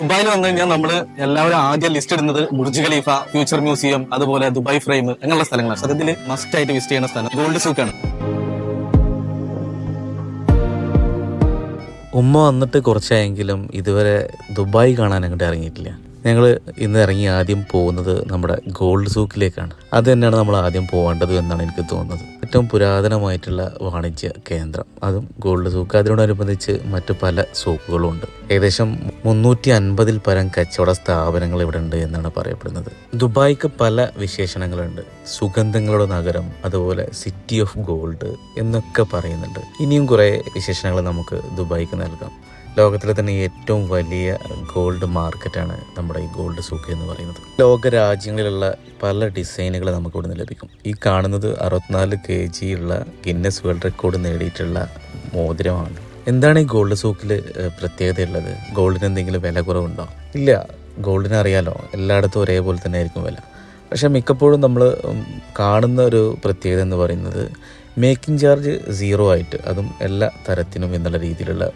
ദുബായിൽ വന്നു കഴിഞ്ഞാൽ നമ്മൾ എല്ലാവരും ആദ്യം ലിസ്റ്റ് ഇടുന്നത് ബുർജ് ഖലീഫ ഫ്യൂച്ചർ മ്യൂസിയം അതുപോലെ ദുബായ് ഫ്രെയിം അങ്ങനെയുള്ള സ്ഥലങ്ങളാണ്. സത്യത്തിൽ മസ്റ്റ് ആയിട്ട് വിസിറ്റ് ചെയ്യുന്ന സ്ഥലം ഗോൾഡ് സൂക്കാണ് ഉമ്മ വന്നിട്ട് കുറച്ചായെങ്കിലും ഇതുവരെ ദുബായ് കാണാൻ അങ്ങോട്ട് ഇറങ്ങിയിട്ടില്ല. ഞങ്ങൾ ഇന്ന് ഇറങ്ങി ആദ്യം പോകുന്നത് നമ്മുടെ ഗോൾഡ് സൂക്കിലേക്കാണ്. അത് തന്നെയാണ് നമ്മൾ ആദ്യം പോകേണ്ടത് എന്നാണ് എനിക്ക് തോന്നുന്നത്. ഏറ്റവും പുരാതനമായിട്ടുള്ള വാണിജ്യ കേന്ദ്രം. അതും ഗോൾഡ് സൂക്ക്. അതിനോടനുബന്ധിച്ച് മറ്റു പല സൂക്കുകളും ഉണ്ട്. ഏകദേശം മുന്നൂറ്റി അൻപതിൽ പരം കച്ചവട സ്ഥാപനങ്ങൾ ഇവിടെ ഉണ്ട് എന്നാണ് പറയപ്പെടുന്നത്. ദുബായിക്ക് പല വിശേഷണങ്ങളുണ്ട്. സുഗന്ധങ്ങളുടെ നഗരം അതുപോലെ സിറ്റി ഓഫ് ഗോൾഡ് എന്നൊക്കെ പറയുന്നുണ്ട്. ഇനിയും കുറേ വിശേഷണങ്ങൾ നമുക്ക് ദുബായിക്ക് നൽകാം. ലോകത്തിലെ തന്നെ ഏറ്റവും വലിയ ഗോൾഡ് മാർക്കറ്റാണ് നമ്മുടെ ഈ ഗോൾഡ് സൂക്ക് എന്ന് പറയുന്നത്. ലോക രാജ്യങ്ങളിലുള്ള പല ഡിസൈനുകൾ നമുക്ക് ഇവിടുന്ന് ലഭിക്കും. ഈ കാണുന്നത് അറുപത്തിനാല് കെ ജി ഉള്ള ഗിന്നസ് വേൾഡ് റെക്കോർഡ് നേടിയിട്ടുള്ള മോതിരമാണ്. എന്താണ് ഈ ഗോൾഡ് സൂക്കിൽ പ്രത്യേകതയുള്ളത്? ഗോൾഡിന് എന്തെങ്കിലും വില കുറവുണ്ടോ? ഇല്ല. ഗോൾഡിന് അറിയാലോ. എല്ലായിടത്തും ഒരേപോലെ തന്നെ ആയിരിക്കും വില. പക്ഷേ മിക്കപ്പോഴും നമ്മൾ കാണുന്ന ഒരു പ്രത്യേകത എന്ന് പറയുന്നത് മേക്കിംഗ് ചാർജ് സീറോ ആയിട്ട് അതും എല്ലാ തരത്തിനും എന്നുള്ള രീതിയിലുള്ള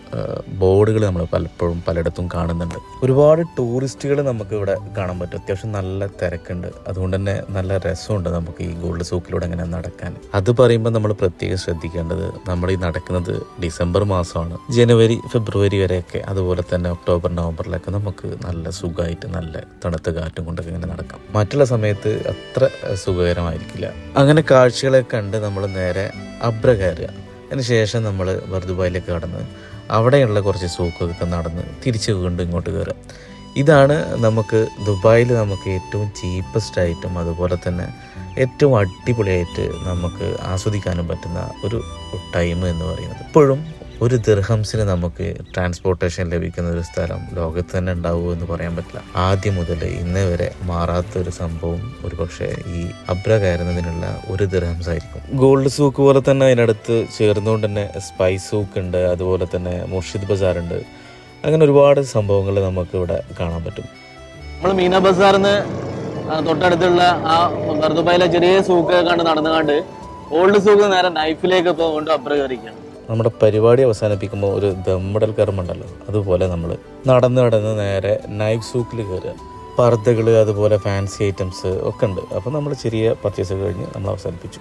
ബോർഡുകൾ നമ്മൾ പലപ്പോഴും പലയിടത്തും കാണുന്നുണ്ട്. ഒരുപാട് ടൂറിസ്റ്റുകൾ നമുക്ക് ഇവിടെ കാണാൻ പറ്റും. അത്യാവശ്യം നല്ല തിരക്കുണ്ട്. അതുകൊണ്ട് തന്നെ നല്ല രസമുണ്ട് നമുക്ക് ഈ ഗോൾഡ് സൂക്കിലൂടെ അങ്ങനെ നടക്കാൻ. അത് പറയുമ്പോൾ നമ്മൾ പ്രത്യേകം ശ്രദ്ധിക്കേണ്ടത് നമ്മൾ ഈ നടക്കുന്നത് ഡിസംബർ മാസമാണ്. ജനുവരി ഫെബ്രുവരി വരെയൊക്കെ അതുപോലെ തന്നെ ഒക്ടോബർ നവംബറിലൊക്കെ നമുക്ക് നല്ല സുഖമായിട്ട് നല്ല തണുത്ത കാറ്റും കൊണ്ടൊക്കെ ഇങ്ങനെ നടക്കാം. മറ്റുള്ള സമയത്ത് അത്ര സുഖകരമായിരിക്കില്ല. അങ്ങനെ കാഴ്ചകളെ കണ്ട് നമ്മൾ നേരെ അബ്ര കയറുക. അതിന് ശേഷം നമ്മൾ ബർദുബായിലേക്ക് കടന്ന് അവിടെയുള്ള കുറച്ച് സൂക്കൊക്കെ നടന്ന് തിരിച്ച് വീണ്ടും ഇങ്ങോട്ട് കയറുക. ഇതാണ് നമുക്ക് ദുബായിൽ നമുക്ക് ഏറ്റവും ചീപ്പസ്റ്റ് ആയിട്ടും അതുപോലെ തന്നെ ഏറ്റവും അടിപൊളിയായിട്ട് നമുക്ക് ആസ്വദിക്കാനും പറ്റുന്ന ഒരു ടൈം എന്ന് പറയുന്നത്. ഇപ്പോഴും ഒരു ദിർഹംസിന് നമുക്ക് ട്രാൻസ്പോർട്ടേഷൻ ലഭിക്കുന്ന ഒരു സ്ഥലം ലോകത്ത് തന്നെ ഉണ്ടാവുമോ എന്ന് പറയാൻ പറ്റില്ല. ആദ്യം മുതൽ ഇന്ന് വരെ മാറാത്ത ഒരു സംഭവം ഒരു പക്ഷേ ഈ അബ്ര കയറുന്നതിനുള്ള ഒരു ദിർഹംസ് ആയിരിക്കും ഗോൾഡ് സൂക്ക് പോലെ തന്നെ അതിനടുത്ത് ചേർന്നുകൊണ്ട് തന്നെ സ്പൈസ് സൂക്ക് ഉണ്ട് അതുപോലെ തന്നെ മുർഷിദ് ബസാർ ഉണ്ട്. അങ്ങനെ ഒരുപാട് സംഭവങ്ങൾ നമുക്ക് ഇവിടെ കാണാൻ പറ്റും. നമ്മൾ മീന ബസാറിന്ന് തൊട്ടടുത്തുള്ള ആ ബർദുബായിലെ ചെറിയ സൂക്ക് കണ്ട് നടന്നുകൊണ്ട് ഓൾഡ് സൂക്ക് നേരെ നൈഫിലേക്ക് ഇപ്പോൾ കൊണ്ട് കയറിയിരിക്കുകയാണ്. നമ്മുടെ പരിപാടി അവസാനിപ്പിക്കുമ്പോൾ ഒരു ദമ്മടൽ കർമ്മുണ്ടല്ലോ അതുപോലെ നമ്മൾ നടന്ന് നടന്ന് നേരെ നൈഫ് സൂക്കിൽ കയറുക പർദ്ദകൾ അതുപോലെ ഫാൻസി ഐറ്റംസ് ഒക്കെ ഉണ്ട്. അപ്പോൾ നമ്മൾ ചെറിയ പർച്ചേസ് കഴിഞ്ഞ് നമ്മൾ അവസാനിപ്പിച്ചു